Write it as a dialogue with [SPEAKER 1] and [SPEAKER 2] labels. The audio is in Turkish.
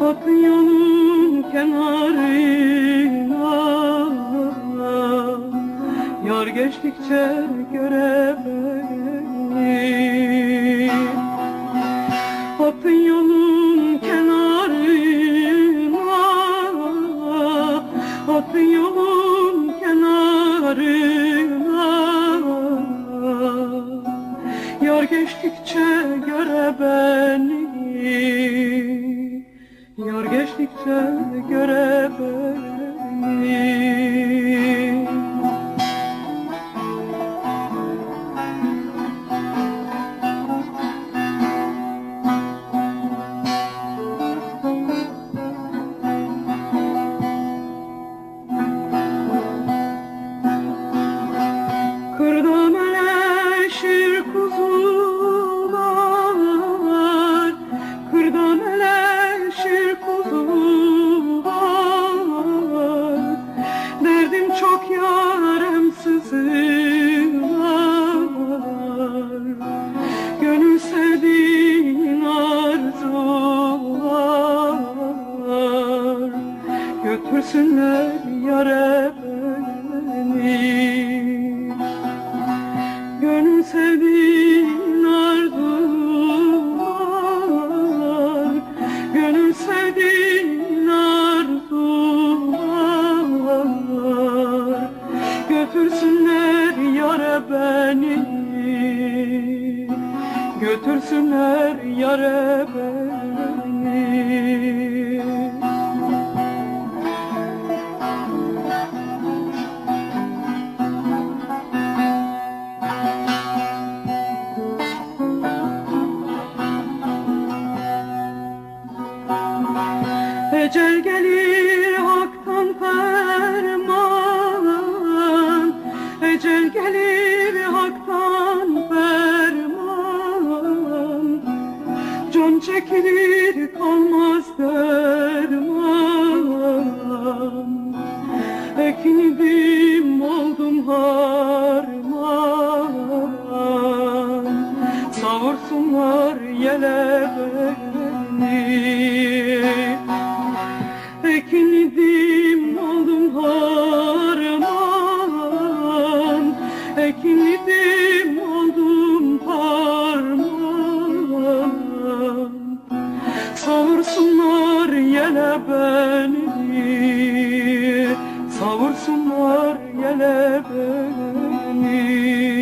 [SPEAKER 1] Bak yolun kenarına Yar geçtikçe göre beni Bak kenarına Bak yolun kenarına Yar geçtikçe göre beni Yar geçtikçe göre beni Götürsünler yare beni Gönül sevdiğin arzular Gönül sevdiğin arzular. Götürsünler yare beni Götürsünler yare beni çekilir kalmaz derman. Ekindim oldum harman. Savursunlar yele beni beni Savursunlar yele beni